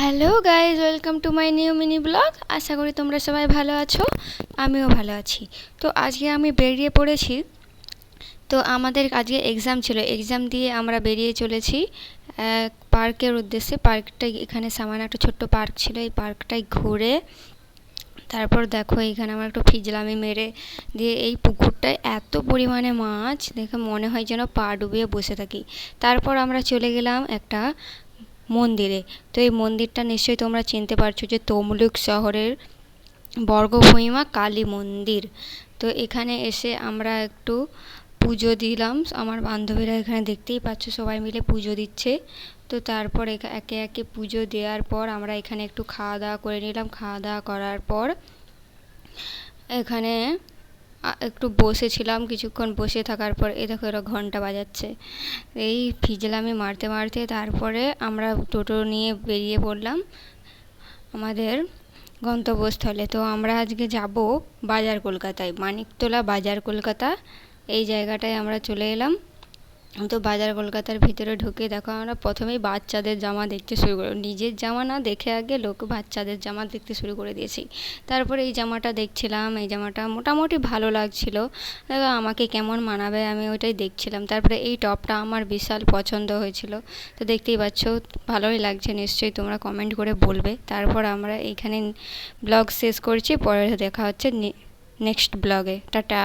Hello guys welcome to my new mini blog আশা করি তোমরা সবাই ভালো আছো, আমিও ভালো আছি। তো আজকে আমি বেরিয়ে পড়েছি। তো আমাদের আজকে এক্সাম ছিল। এক্সাম দিয়ে আমরা বেরিয়ে চলেছি পার্কের উদ্দেশ্যে। পার্কটা এখানে সামান্য একটা ছোট্ট পার্ক ছিল। এই পার্কটায় ঘুরে তারপর দেখো, এখানে আমার একটু ফিজলামি মেরে দিয়ে এই পুকুরটায় এত পরিমাণে মাছ, দেখে মনে হয় যেন পা ডুবিয়ে বসে থাকি। তারপর আমরা চলে গেলাম একটা মন্দিরে। তো এই মন্দিরটা নিশ্চয়ই তোমরা চিনতে পারছ যে তমলুক শহরের বর্গভূমিমা কালী মন্দির। তো এখানে এসে আমরা একটু পুজো দিলাম। আমার বান্ধবীরা এখানে দেখতেই পাচ্ছ সবাই মিলে পুজো দিচ্ছে। তো তারপর একে একে পুজো দেওয়ার পর আমরা এখানে একটু খাওয়া দাওয়া করে নিলাম। খাওয়া দাওয়া করার পর এখানে একটু বসেছিলাম, কিছুক্ষণ বসে থাকার পর এ দেখো এরা ঘণ্টা বাজাচ্ছে। এই ফিজলামি মারতে মারতে তারপরে আমরা টোটো নিয়ে বেরিয়ে পড়লাম আমাদের গন্তব্যস্থলে। তো আমরা আজকে যাব বাজার কলকাতায়, মানিকতলা বাজার কলকাতা। এই জায়গাটায় আমরা চলে এলাম। তো বাজার কলকাতার ভিতরে ঢুকে দেখো আমরা প্রথমেই বাচ্চাদের জামা দেখতে শুরু করে। নিজের জামা না দেখে আগে লোক বাচ্চাদের জামা দেখতে শুরু করে দিয়েছি। তারপরে এই জামাটা দেখছিলাম, এই জামাটা মোটামুটি ভালো লাগছিল। দেখো আমাকে কেমন মানাবে আমি ওইটাই দেখছিলাম। তারপরে এই টপটা আমার বিশাল পছন্দ হয়েছিল। তো দেখতেই পাচ্ছ, ভালোই লাগছে নিশ্চয়ই, তোমরা কমেন্ট করে বলবে। তারপর আমরা এইখানে ব্লগ শেষ করছি, পরে দেখা হচ্ছে নেক্সট ব্লগে। টাটা।